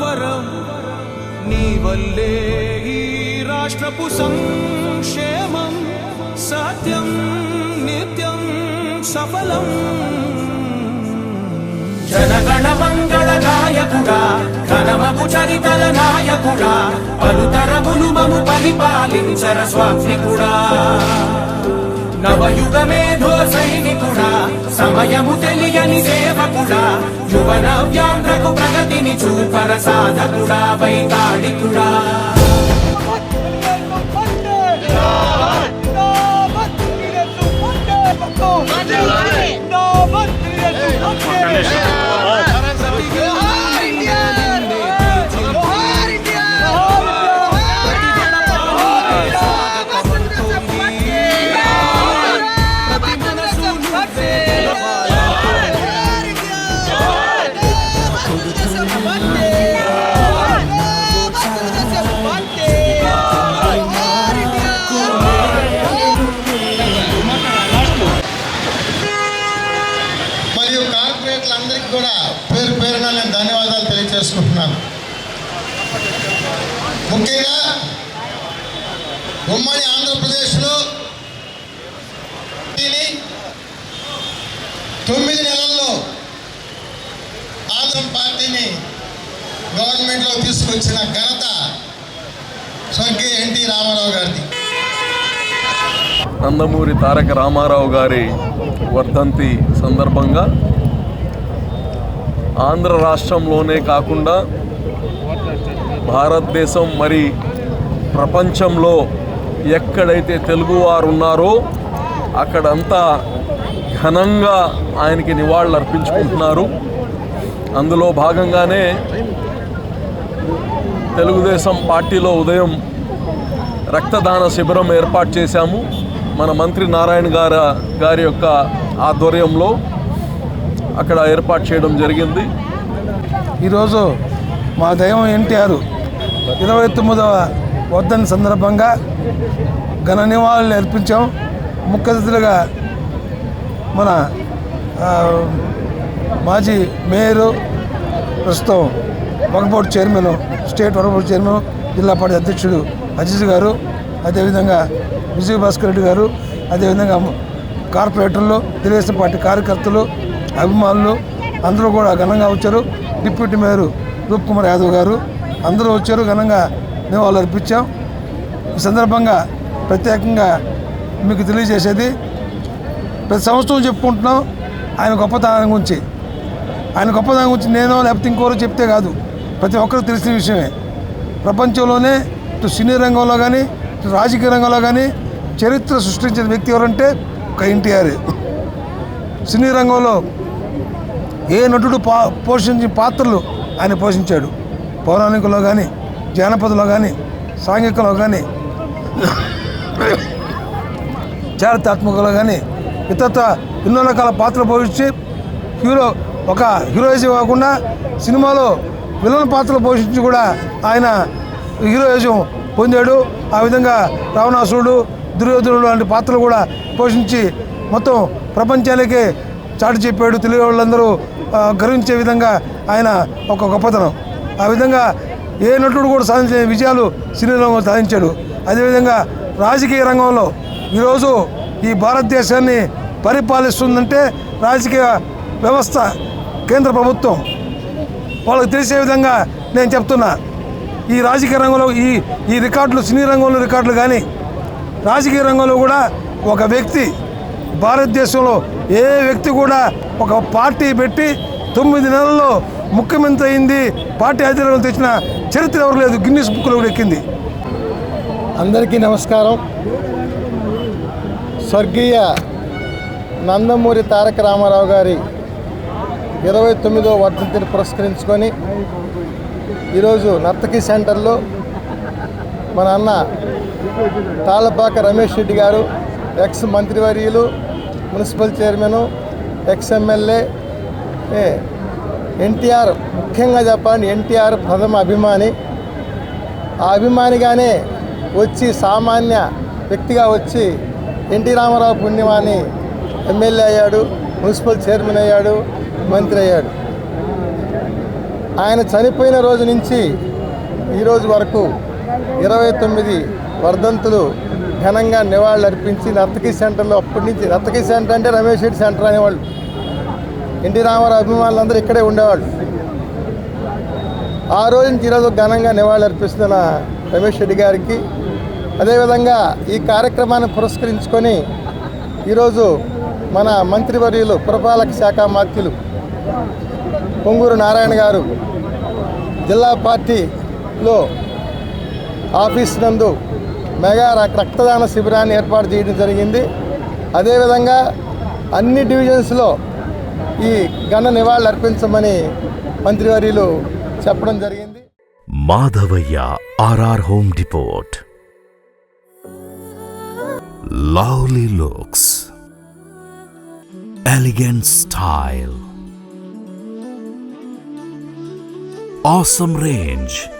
వరం నీ వల్లే ఈ రాష్ట్రపు సంక్షేమం సత్యం నిత్యం సఫలం. జనగణ మంగళ నాయకుడా ఘనమగు చరితల నాయకుడా పలుతరములు మము పరిపాలించర స్వామికుడా నవయుగ మేధో సైనికుడా సమయము తెలియని సేవకుడా యువన వ్యాంధ్రకు ప్రగతిని చూపర సాధకుడా వైతాళికుడా? ముఖ్యంగా ఉమ్మడి ఆంధ్రప్రదేశ్లో దీని తొమ్మిది నెలల్లో ఆంధ్ర పార్టీని గవర్నమెంట్లో తీసుకొచ్చిన ఘనత స్వర్గీయ ఎన్టీ రామారావు గారిది. నందమూరి తారక రామారావు గారి వర్ధంతి సందర్భంగా ఆంధ్ర రాష్ట్రంలోనే కాకుండా భారతదేశం మరి ప్రపంచంలో ఎక్కడైతే తెలుగువారు ఉన్నారో అక్కడంతా ఘనంగా ఆయనకి నివాళులు అర్పించుకుంటున్నారు. అందులో భాగంగానే తెలుగుదేశం పార్టీలో ఉదయం రక్తదాన శిబిరం ఏర్పాటు చేశాము. మన మంత్రి నారాయణ గారి గారి యొక్క ఆధ్వర్యంలో అక్కడ ఏర్పాటు చేయడం జరిగింది. ఈరోజు మా దైవం ఎన్టీఆర్ ఇరవై తొమ్మిదవ వద్దని సందర్భంగా ఘన నివాళులు అర్పించాం. ముఖ్య అతిథులుగా మన మాజీ మేయరు ప్రస్తుతం waqf board chairman state waqf board chairman జిల్లా పార్టీ అధ్యక్షుడు అజీజ్ గారు అదేవిధంగా విజయ్ భాస్కర్ రెడ్డి గారు అదేవిధంగా కార్పొరేటర్లు తెలుగుదేశం పార్టీ కార్యకర్తలు అభిమానులు అందరూ కూడా ఘనంగా వచ్చారు. డిప్యూటీ మేయర్ రూప్ కుమార్ యాదవ్ గారు అందరూ వచ్చారు ఘనంగా నివాళులు అర్పించాం ఈ సందర్భంగా ప్రత్యేకంగా మీకు తెలియజేసేది ప్రతి సంవత్సరం చెప్పుకుంటున్నాం ఆయన గొప్పతనం గురించి. ఆయన గొప్పతనం గురించి నేను లేకపోతే ఇంకోరు చెప్తే కాదు. ప్రతి ఒక్కరు తెలిసిన విషయమే. ప్రపంచంలోనే ఇటు సినీ రంగంలో కానీ ఇటు రాజకీయ రంగంలో కానీ చరిత్ర సృష్టించిన వ్యక్తి ఎవరంటే ఒక ఎన్టీఆర్. సినీ రంగంలో ఏ నటుడు పా పోషించిన పాత్రలు ఆయన పోషించాడు? పౌరాణికలో కానీ జానపదలో కానీ సాంఘికలో కానీ చారిత్రాత్మకలో కానీ ఇతర ఎన్నో రకాల పాత్రలు పోషించి హీరో ఒక హీరోయిజం కాకుండా సినిమాలో విలన్ పాత్రలు పోషించి కూడా ఆయన హీరోయిజం పొందాడు. ఆ విధంగా రావణాసురుడు దుర్యోధనుడు లాంటి పాత్రలు కూడా పోషించి మొత్తం ప్రపంచానికి చాటి చెప్పాడు తెలుగు వాళ్ళందరూ గర్వించే విధంగా ఆయన ఒక గొప్పతనం. ఆ విధంగా ఏ నటుడు కూడా సాధించిన విజయాలు సినీ రంగంలో సాధించాడు. అదేవిధంగా రాజకీయ రంగంలో ఈరోజు ఈ భారతదేశాన్ని పరిపాలిస్తుందంటే రాజకీయ వ్యవస్థ కేంద్ర ప్రభుత్వం. వాళ్ళకి తెలిసే విధంగా నేను చెప్తున్నా ఈ రాజకీయ రంగంలో ఈ ఈ రికార్డులు సినీ రంగంలో రికార్డులు కానీ రాజకీయ రంగంలో కూడా ఒక వ్యక్తి భారతదేశంలో ఏ వ్యక్తి కూడా ఒక పార్టీ పెట్టి తొమ్మిది నెలల్లో ముఖ్యమంత్రి అయింది పార్టీ అధికారంలో తెచ్చిన చరిత్ర ఎవరు లేదు గిన్నీస్ బుక్లో కూడా ఎక్కింది. అందరికీ నమస్కారం. స్వర్గీయ నందమూరి తారక రామారావు గారి ఇరవై తొమ్మిదో వర్ధంతిని పురస్కరించుకొని ఈరోజు నర్తకి సెంటర్లో మన అన్న తాళపాక రమేష్ రెడ్డి గారు ఎక్స్ మంత్రివర్యులు municipal chairman ex MLA NTR ముఖ్యంగా చెప్పాలని ఎన్టీఆర్ ప్రథమ అభిమాని. ఆ అభిమానిగానే వచ్చి సామాన్య వ్యక్తిగా వచ్చి ఎన్టీ రామారావు పుణ్యమాని ఎమ్మెల్యే అయ్యాడు మున్సిపల్ చైర్మన్ అయ్యాడు మంత్రి అయ్యాడు. ఆయన చనిపోయిన రోజు నుంచి ఈరోజు వరకు ఇరవై తొమ్మిది వర్ధంతులు ఘనంగా నివాళులు అర్పించి నర్తకి సెంటర్లో అప్పటి నుంచి నర్తకి సెంటర్ అంటే రమేష్ రెడ్డి సెంటర్ అనేవాళ్ళు. ఎన్టీ రామారావు అభిమానులందరూ ఇక్కడే ఉండేవాళ్ళు. ఆ రోజు నుంచి ఈరోజు ఘనంగా నివాళులు అర్పిస్తున్న రమేష్ రెడ్డి గారికి అదేవిధంగా ఈ కార్యక్రమాన్ని పురస్కరించుకొని ఈరోజు మన మంత్రివర్యులు పురపాలక శాఖ మంత్రులు పొంగూరు నారాయణ గారు జిల్లా పార్టీలో ఆఫీస్ నందు మెగా రక్తదాన శిబిరాన్ని ఏర్పాటు చేయడం జరిగింది. అదేవిధంగా అన్ని డివిజన్స్లో ఈ ఘన నివాళులు అర్పించమని మంత్రివర్యులు చెప్పడం జరిగింది. Madhavayya RR home depot lovely looks. Elegant style. awesome range.